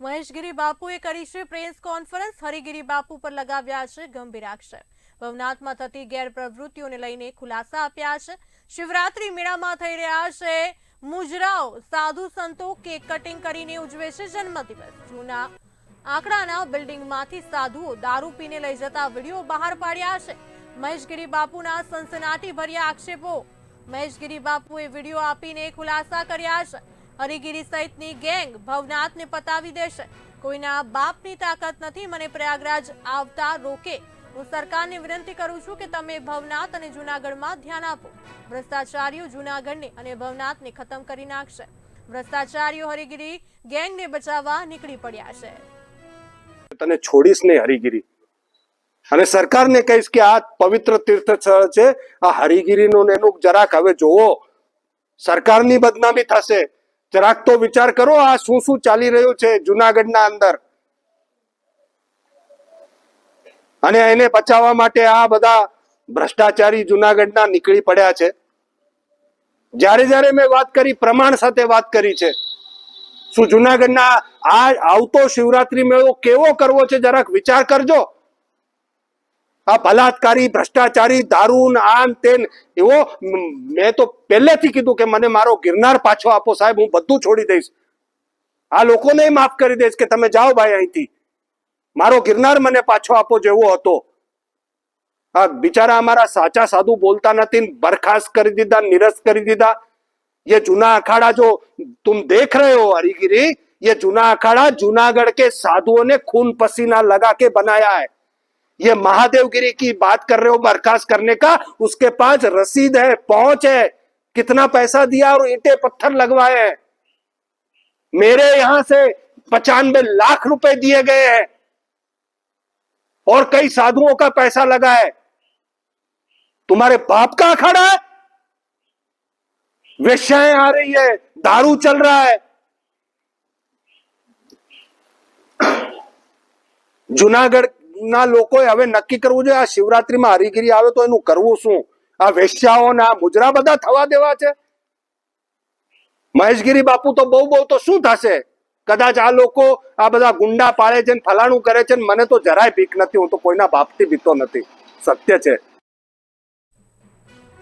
મહેશગીરી બાપુએ કરી છે પ્રેસ કોન્ફરન્સ. હરિગીરી બાપુ પર લગાવ્યા છે ગંભીર આક્ષેપ. ભવનાથમાં થતી ગેરપ્રવૃત્તિઓને લઈને ખુલાસા આપ્યા છે. શિવરાત્રી મેળામાં થઈ રહ્યા છે. મુજરાઓ, સાધુ સંતો કેક કટિંગ કરીને ઉજવે છે જન્મદિવસ. જૂના આંકડાના બિલ્ડિંગમાંથી સાધુઓ દારૂ પીને લઈ જતા વીડિયો બહાર પાડ્યા છે. મહેશગીરી બાપુના સનસનાટી ભર્યા આક્ષેપો. મહેશગીરી બાપુએ વીડિયો આપીને ખુલાસા કર્યા છે. હરિગીરી સહિતની ગેંગ ભવનાથને પતાવી દેશે. કોઈના બાપની તાકાત નથી, મને પ્રયાગરાજ આવતા રોકે. હું સરકારને વિનંતી કરું છું કે તમે ભવનાથ અને જૂનાગઢમાં ધ્યાન આપો. ભ્રષ્ટાચારીઓ જૂનાગઢને અને ભવનાથને ખતમ કરી નાખશે. ભ્રષ્ટાચારીઓ હરિગીરી ગેંગને બચાવવા નીકળી પડ્યા છે. તને છોડીશ નહીં હરિગીરી. અને સરકારને કહીશ કે આ પવિત્ર તીર્થ છે, આ હરિગીરીનું ને એનું જરાક હવે જોવો. સરકારની બદનામી થશે. જરાક તો વિચાર કરો આ શું શું ચાલી રહ્યું છે જુનાગઢના અંદર. અને એને બચાવવા માટે આ બધા ભ્રષ્ટાચારી જુનાગઢના નીકળી પડ્યા છે. જ્યારે જ્યારે મેં વાત કરી, પ્રમાણ સાથે વાત કરી છે. શું જુનાગઢના આ આવતો શિવરાત્રી મેળો કેવો કરવો છે જરાક વિચાર કરજો. આ બલાત્કારી ભ્રષ્ટાચારી દારૂ ને આન તેન એવો મ- મેં તો પહેલેથી કીધું કે મને મારો ગિરનાર પાછો આપો સાહેબ હું બધું છોડી દઈશ આ લોકોને માફ કરી દઈશ કે તમે જાઓ ભાઈ અહીંથી મારો ગિરનાર મને પાછો આપો જેવો હતો આ બિચારા અમારા સાચા સાધુ બોલતા નથી ને બરખાસ્ત કરી દીધા નિરસ્ત કરી દીધા ये जूना अखाड़ा जो तुम देख रहे हो हरिगिरी ये जूना अखाड़ा जूनागढ़ के साधुओं ने खून पसीना लगा के बनाया है ये महादेवगिरी की बात कर रहे हो बर्खास्त करने का, उसके पास रसीद है, पहुँच है। कितना पैसा दिया और ईटे पत्थर लगवाए हैं। मेरे यहाँ से पचानवे लाख रुपए दिए गए हैं। और कई साधुओं का पैसा लगा है। तुम्हारे बाप का अखाड़ा है? वेश्याएँ आ रही है, दारू चल रहा है। जूनागढ़ ના લોકોએ હવે નક્કી કરવું જોઈએ, આ શિવરાત્રીમાં હરિગીરી આવે તો એનું કરવું શું? આ વેશ્યાઓ ના મુજરા બધા થવા દેવા છે? મહેશગીરી બાપુ તો બહુ બહુ તો શું થશે? કદાચ આ લોકો આ બધા ગુંડા પાડે છે ફલાણું કરે છે મને તો જરાય ભીખ નથી, હું તો કોઈના બાપથી બીતો નથી. સત્ય છે.